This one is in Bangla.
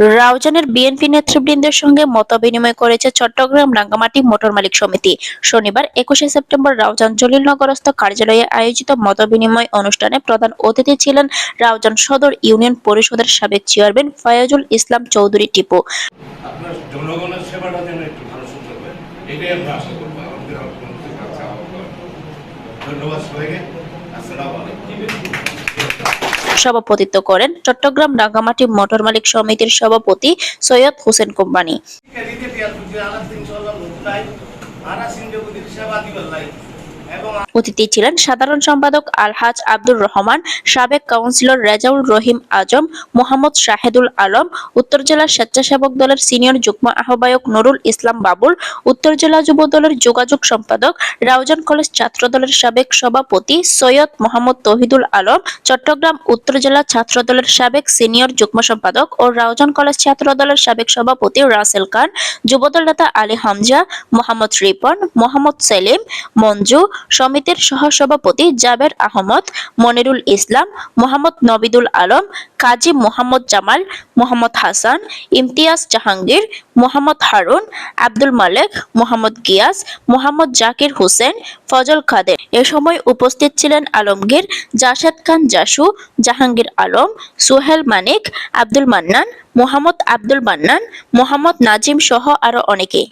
রাউজানের বিএনপি নেতৃবৃন্দের সঙ্গে মতবিনিময় করেছে চট্টগ্রাম রাঙ্গামাটি মোটর মালিক সমিতি। শনিবার একুশে সেপ্টেম্বর রাউজান জলিলনগরস্থ কার্যালয়ে আয়োজিত মতবিনিময় অনুষ্ঠানে প্রধান অতিথি ছিলেন রাউজান সদর ইউনিয়ন পরিষদের সাবেক চেয়ারম্যান ফয়াজুল ইসলাম চৌধুরী টিপু। ধন্যবাদ সবাইকে। আলাইকুম। সভাপতিত্ব করেন চট্টগ্রাম রাঙ্গামাটি মোটর মালিক সমিতির সভাপতি সৈয়দ হোসেন কোম্পানি। অতিথি ছিলেন সাধারণ সম্পাদক আলহাজ আব্দুর রহমান, সাবেক কাউন্সিলর রেজাউল রহিম আজম, মোহাম্মদ শাহেদুল আলম, উত্তর জেলা স্বেচ্ছাসেবক দলের সিনিয়র যুগ্ম আহ্বায়ক নুরুল ইসলাম বাবুল, উত্তর জেলা যুব দলের যোগাযোগ সম্পাদক রাউজান কলেজ ছাত্র দলের সাবেক সভাপতি সৈয়দ মোহাম্মদ তহিদুল আলম, চট্টগ্রাম উত্তর জেলা ছাত্র দলের সাবেক সিনিয়র যুগ্ম সম্পাদক ও রাউজান কলেজ ছাত্র দলের সাবেক সভাপতি রাসেল খান, যুবদল নেতা আলী হামজা, মোহাম্মদ রিপন, মোহাম্মদ সেলিম, মঞ্জু সমিতির সহসভাপতি জাবের আহমদ, মনিরুল ইসলাম, মোহাম্মদ নবিদুল আলম, কাজী মোহাম্মদ জামাল, মোহাম্মদ হাসান, ইমতিয়াজ জাহাঙ্গীর, মোহাম্মদ হারুন, আব্দুল মালেক, মোহাম্মদ গিয়াস, মোহাম্মদ জাকির হোসেন, ফজল খাদের এ সময় উপস্থিত ছিলেন আলমগীর জাসেদ খান জাসু, জাহাঙ্গীর আলম, সোহেল মানিক, আব্দুল মান্নান, মোহাম্মদ আব্দুল মান্নান, মোহাম্মদ নাজিম সহ আরও অনেকে।